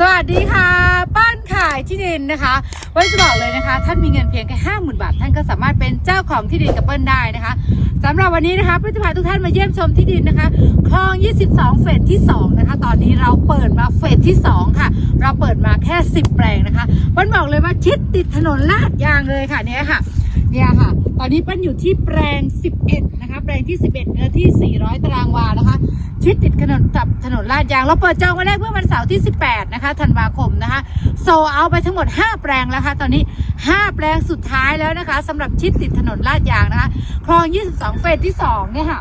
สวัสดีค่ะป้านขายที่ดินนะคะไว้จะบอกเลยนะคะ ท่านมีเงินเพียงแค่ห้าหมื่นบาท ท่านก็สามารถเป็นเจ้าของที่ดินกับเปิ้ลได้นะคะสำหรับวันนี้นะคะเปิ้ลจะพาทุกท่านมาเยี่ยมชมที่ดินนะคะคลอง 22 เฟสที่ 2 นะคะ ตอนนี้เราเปิดมาเฟสที่ 2 ค่ะ เราเปิดมาแค่ 10 แปลงนะคะเปิ้ลบอกเลยว่าชิดติดถนนลาดยางเลยค่ะเนี่ยค่ะเนี่ยค่ะ ตอนนี้เปิ้ลอยู่ที่แปลง 11 นะคะ แปลงที่ 11 เนื้อที่ 400 ตารางวานะคะ ชิดติดถนนกับถนนลาดยาง เราเปิดจองวันแรกเมื่อวันเสาร์ที่ 18 นะคะธันวาคมนะคะ โซเอาไปทั้งหมด 5 แปลงแล้วค่ะ ตอนนี้ 5 แปลงสุดท้ายแล้วนะคะสำหรับชิดติดถนนลาดยางนะคะ คลอง 22 เฟสที่ 2 เนี่ยค่ะ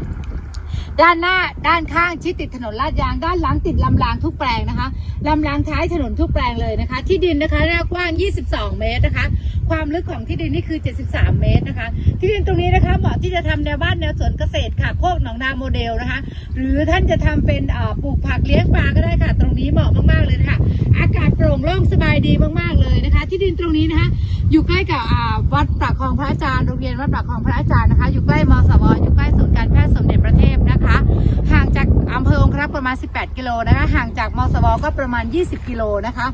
ด้านหน้าด้านข้างชิดติดถนนลาดยาง ด้านหลังติดลำรางทุกแปลงนะคะลำรางท้ายถนนทุกแปลงเลยนะคะ ที่ดินนะคะหน้ากว้าง 22 เมตรนะคะ ความลึกของที่ดินนี่คือ 73 เมตรนะคะ ที่ดินตรงนี้นะคะเหมาะที่จะทำแนวบ้านแนวสวนเกษตรค่ะโคกหนองนาโมเดลนะคะ หรือท่านจะทำเป็นปลูกผักเลี้ยงปลาก็ได้ค่ะ ตรงนี้เหมาะมากๆเลยนะคะอากาศโปร่งโล่งสบายดีมากๆเลยนะคะ ที่ดินตรงนี้นะคะอยู่ใกล้กับวัดปากคลองพระอาจารย์โรงเรียนวัดปากคลองพระอาจารย์นะคะ อยู่ใกล้มสวอยู่ใกล้ศูนย์การแพทย์สมเด็จพระเทพนะคะ ห่างจาก อำเภอองครักประมาณ 18 กิโลนะคะห่างจากมสวก็ประมาณ 20 กิโลนะคะ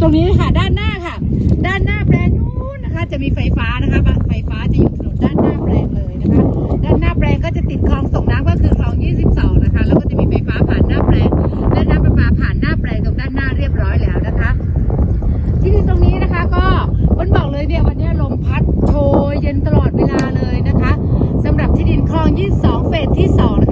ตรงนี้ค่ะด้านหน้าค่ะ ด้านหน้าแปลงนู้นนะคะจะมีไฟฟ้านะคะไฟฟ้าจะอยู่ถนนด้านหน้าแปลงเลยนะคะ ด้านหน้าแปลงก็จะติดคลองส่งน้ำก็คือคลอง 22 นะคะ แล้วก็จะมีไฟฟ้าผ่านหน้าแปลงและน้ำประปาผ่านหน้าแปลงตรงด้านหน้าเรียบร้อยแล้วนะคะ ที่ดินตรงนี้นะคะก็วันบอกเลยเนี่ยวันนี้ลมพัดโชยเย็นตลอดเวลาเลยนะคะสำหรับที่ดินคลอง 22 เฟสที่2นะคะ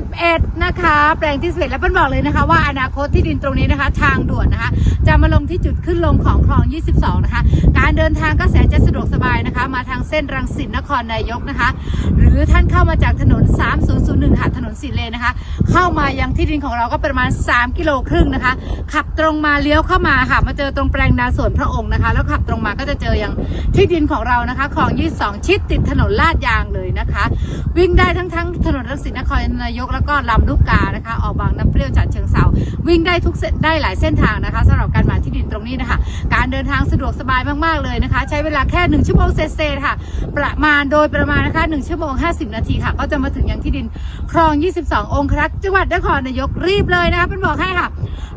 11 นะคะ แปลงที่11แล้วเป็นบอกเลยนะคะ ว่าอนาคตที่ดินตรงนี้นะคะ ทางด่วนนะคะ จะมาลงที่จุดขึ้นลงของคลอง 22 นะคะ การเดินทางก็แสนจะสะดวกสบายนะคะ มาทางเส้นรังสิตนครนายกนะคะ หรือท่านเข้ามาจากถนน 3001 ค่ะถนเลนนะคะ เข้ามายังที่ดินของเราก็ประมาณ 3 กิโลครึ่งนะคะ ขับตรงมาเลี้ยวเข้ามาค่ะ มาเจอตรงแปลงนาสวนพระองค์นะคะ แล้วขับตรงมาก็จะเจอยังที่ดินของเรานะคะของ22 ชิดติดถนนลาดยางเลยนะคะ วิ่งได้ทั้งทั้งถนนรังสิตนครนายกแล้วก็ลำลูกกานะคะ ออกบางน้ำเปรี้ยวจัดเชิงเซาวิ่งได้ทุกเส้นได้หลายเส้นทางนะคะสำหรับการมาที่ดินตรงนี้นะคะ การเดินทางสะดวกสบายมากๆเลยนะคะ ใช้เวลาแค่ 1 ชั่วโมงเศษๆค่ะ ประมาณโดยประมาณนะคะ1ชั่วโมง 50 นาทีค่ะ ก็จะมาถึงยังที่ดินคลอง 22 องครักษ์จังหวัดนครนายกรีบเลยนะคะเป็นบอกให้ค่ะ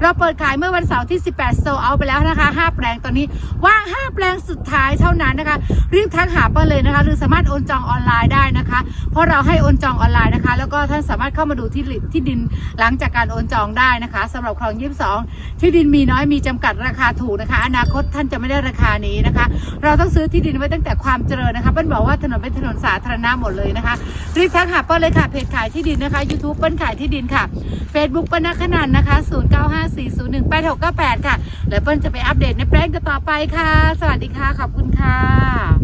เราเปิดขายเมื่อวันเสาร์ที่ 18 โซเอาไปแล้วนะคะ 5 แปลงตอนนี้ว่าง 5 แปลงสุดท้ายเท่านั้นนะคะ รีบทักหาเปิ้ลเลยนะคะ หรือสามารถโอนจองออนไลน์ได้นะคะ เพราะเราให้โอนจองออนไลน์นะคะ แล้วก็ท่านสามารถเข้ามาดูที่ดินที่ดินหลังจากการโอนจองได้นะคะสำหรับคลอง22ที่ดินมีน้อยมีจำกัดราคาถูกนะคะ อนาคตท่านจะไม่ได้ราคานี้นะคะ เราต้องซื้อที่ดินไว้ตั้งแต่ความเจริญนะคะเปิ้ลบอกว่าถนนเป็นถนนสาธารณะหมดเลยนะคะรีบทักหาเปิ้ลเลยค่ะเพจขายที่ดินนะคะ YouTube เปิ้ลขายที่ดินค่ะ Facebook เปิ้ลนักขนันนะคะ 0954018698 ค่ะ แล้วเปิ้ลจะไปอัปเดตในแปลงต่อไปค่ะ สวัสดีค่ะ ขอบคุณค่ะ